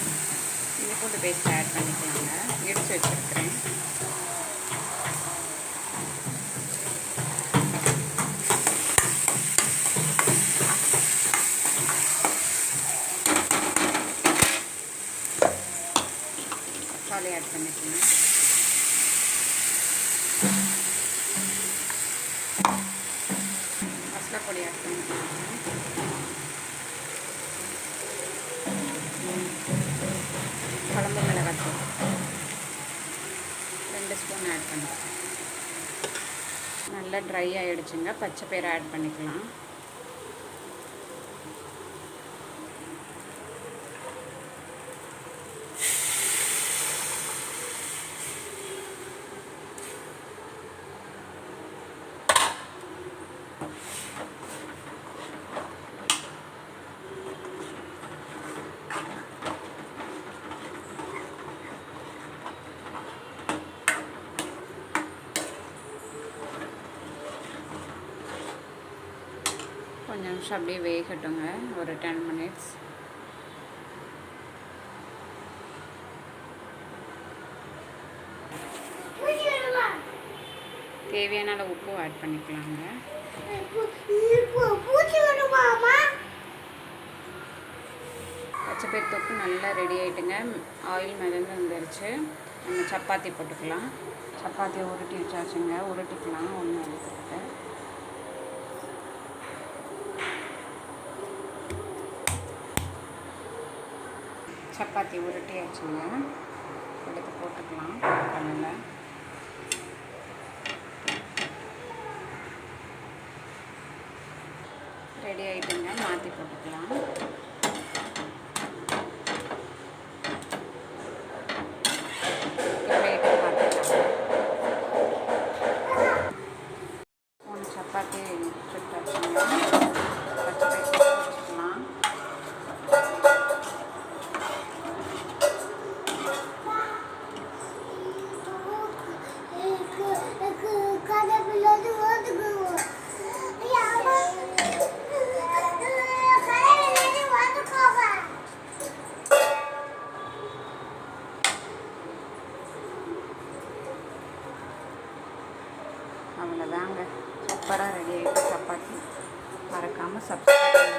பேஸ்ட்டை இஞ்சி பூண்டு பேஸ்ட் ஆட் பண்ணிக்கலாங்க இடித்து வச்சுருக்கிறேன். தக்காளி ஆட் பண்ணிக்கலாம் மசாலா பொடி ஆட் பண்ணிக்கலாம் ரெண்டு ஸ்பூன் ஆட் பண்ணிக்கலாம். நல்லா ட்ரை ஆகிடுச்சுங்க பச்சை பயிரை ஆட் பண்ணிக்கலாம். கொஞ்சம் நிமிஷம் அப்படியே வேகட்டுங்க. ஒரு டென் மினிட்ஸ் தேவையான அளவு உப்பு ஆட் பண்ணிக்கலாங்க. பச்சைப்பயிர் தொப்பு நல்லா ரெடி ஆகிட்டுங்க ஆயில் மிதந்து வந்துருச்சு. நம்ம சப்பாத்தி போட்டுக்கலாம். சப்பாத்தியை உருட்டி வச்சாச்சுங்க. உருட்டிக்கலாம். ஒன்று எடுத்துக்கிட்டு சப்பாத்தி உருட்டியாச்சுங்க. எடுத்து போட்டுக்கலாம். கல்லில் ரெடி ஆகிட்டுங்க மாற்றி போட்டுக்கலாம். அவ்வளோதாங்க சூப்பராக ரெடி ஆகிட்டு சப்பாத்தி. மறக்காமல் சப்ஸ்கிரைப்